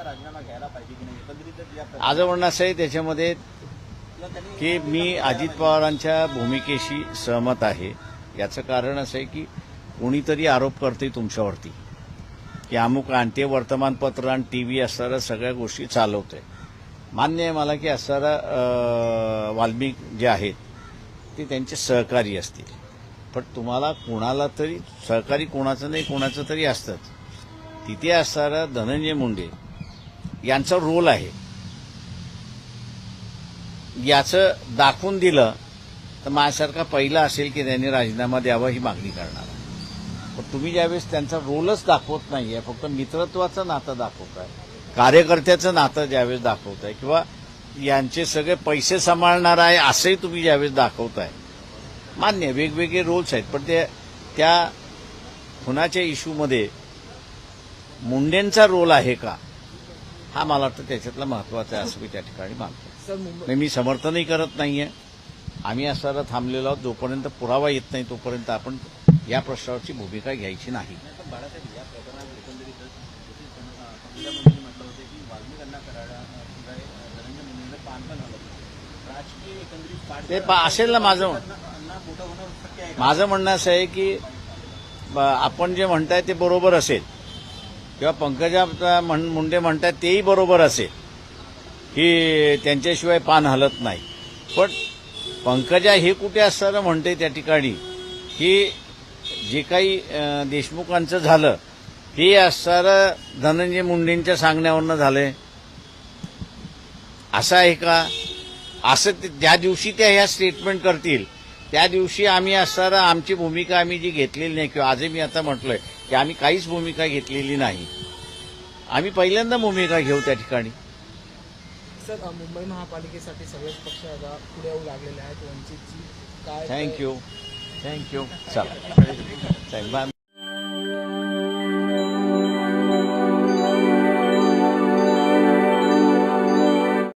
मुंडेंचा राजीनामा घ्यायला पाहिजे की नाही एकंदरीत या प्र- माझं म्हणणं असं आहे त्याच्यामध्ये की मी अजित पवारांच्या भूमिकेशी सहमत आहे. याचं कारण असं आहे की कोणीतरी आरोप करते तुमच्यावरती. की अमुक आणते वर्तमानपत्र आणि टी व्ही असणाऱ्या सगळ्या गोष्टी चालवते मान्य आहे मला की असणारा वाल्मिक जे आहेत ते त्यांचे सहकारी असतील. पण तुम्हाला कोणाला तरी सहकारी कोणाचं नाही कोणाचं तरी असतंच. तिथे असणारा धनंजय मुंडे यांचा रोल आहे. याचं दाखवून दिलं तर माझ्यासारखा पहिला असेल की त्यांनी राजीनामा द्यावा ही मागणी करणार पण तुम्ही ज्यावेळेस त्यांचा रोलच दाखवत नाही आहे फक्त मित्रत्वाचं नातं दाखवताय कार्यकर्त्याचं नातं ज्यावेळेस दाखवताय किंवा यांचे सगळे पैसे सांभाळणार आहे असंही तुम्ही ज्यावेळेस दाखवताय मान्य वेगवेगळे रोल्स आहेत पण ते त्या खुनाच्या इश्यूमध्ये मुंडेंचा रोल आहे का? हा मला वाटतं त्याच्यातला महत्त्वाचा आहे असं मी त्या ठिकाणी मानतो. मी समर्थनही करत नाहीये. आम्ही असणारा थांबलेलो आहोत. जोपर्यंत पुरावा येत नाही तोपर्यंत आपण या प्रश्नावरची भूमिका घ्यायची नाही. ते पा- असेल ना माझं? माझं म्हणणं असं आहे की ब- आपण जे म्हणताय ते बरोबर असेल. किंवा पंकजा म्हण- मुंडे म्हणतात तेही बरोबर असेल की त्यांच्याशिवाय पान हलत नाही. पण पंकजा हे कुठे असताना म्हणते त्या ठिकाणी की जे काही देशमुखांचं झालं ते असणारं धनंजय मुंडेंच्या सांगण्यावरनं झालंय. असं आहे का? असं ते- ज्या दिवशी त्या ह्या स्टेटमेंट करतील त्या दिवशी आम्ही असणारा आमची भूमिका आम्ही जी घेतलेली नाही किंवा आजही मी आता म्हटलंय की आम्ही काहीच भूमिका घेतलेली नाही. आम्ही पहिल्यांदा भूमिका घेऊ त्या ठिकाणी. सर मुंबई महापालिकेसाठी सगळेच पक्ष आता पुढे येऊ लागलेले आहेत. वंचितची काय थँक्यू थँक्यू चला.